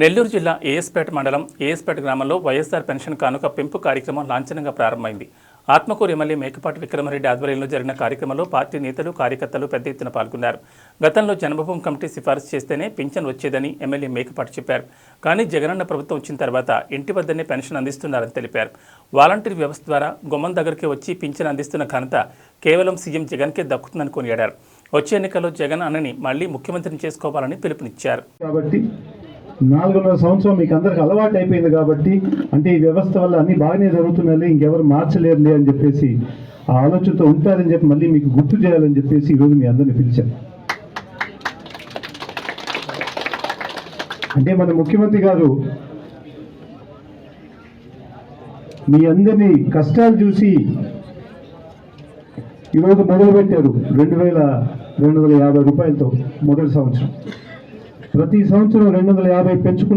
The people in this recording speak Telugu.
నెల్లూరు జిల్లా ఏఎస్పేట మండలం ఏఎస్పేట గ్రామంలో వైఎస్ఆర్ పెన్షన్ కానుక పెంపు కార్యక్రమం లాంఛనంగా ప్రారంభమైంది. ఆత్మకూరు ఎమ్మెల్యే మేకపాటి విక్రమరెడ్డి ఆధ్వర్యంలో జరిగిన కార్యక్రమంలో పార్టీ నేతలు కార్యకర్తలు పెద్ద ఎత్తున పాల్గొన్నారు. గతంలో జన్మభూమి కమిటీ సిఫారసు చేస్తేనే పింఛన్ వచ్చేదని ఎమ్మెల్యే మేకపాటి చెప్పారు. కానీ జగనన్న ప్రభుత్వం వచ్చిన తర్వాత ఇంటి వద్దనే పెన్షన్ అందిస్తున్నారని తెలిపారు. వాలంటీర్ వ్యవస్థ ద్వారా గుమ్మం దగ్గరికి వచ్చి పింఛన్ అందిస్తున్న ఘనత కేవలం సీఎం జగన్కే దక్కుతుందని కొనియాడారు. వచ్చే ఎన్నికల్లో జగన్ అన్నని మళ్ళీ ముఖ్యమంత్రిని చేసుకోవాలని పిలుపునిచ్చారు. కాబట్టి నాలుగున్నర సంవత్సరం మీకు అందరికి అలవాటు అయిపోయింది కాబట్టి అంటే ఈ వ్యవస్థ వల్ల అన్ని బాగానే జరుగుతున్నాయి ఇంకెవరు మార్చలేరులే అని చెప్పేసి ఆ ఆలోచనతో ఉంటారని చెప్పి మళ్ళీ మీకు గుర్తు చేయాలని చెప్పేసి ఈరోజు మీ అందరిని పిలిచాను అంటే మన ముఖ్యమంత్రి గారు మీ అందరినీ కష్టాలు చూసి ఈరోజు మొదలుపెట్టారు రెండు వేల రెండు వందల యాభై రూపాయలతో మొదటి సంవత్సరం. ప్రతి సంవత్సరం రెండు వందల యాభై పెంచుకుంటూ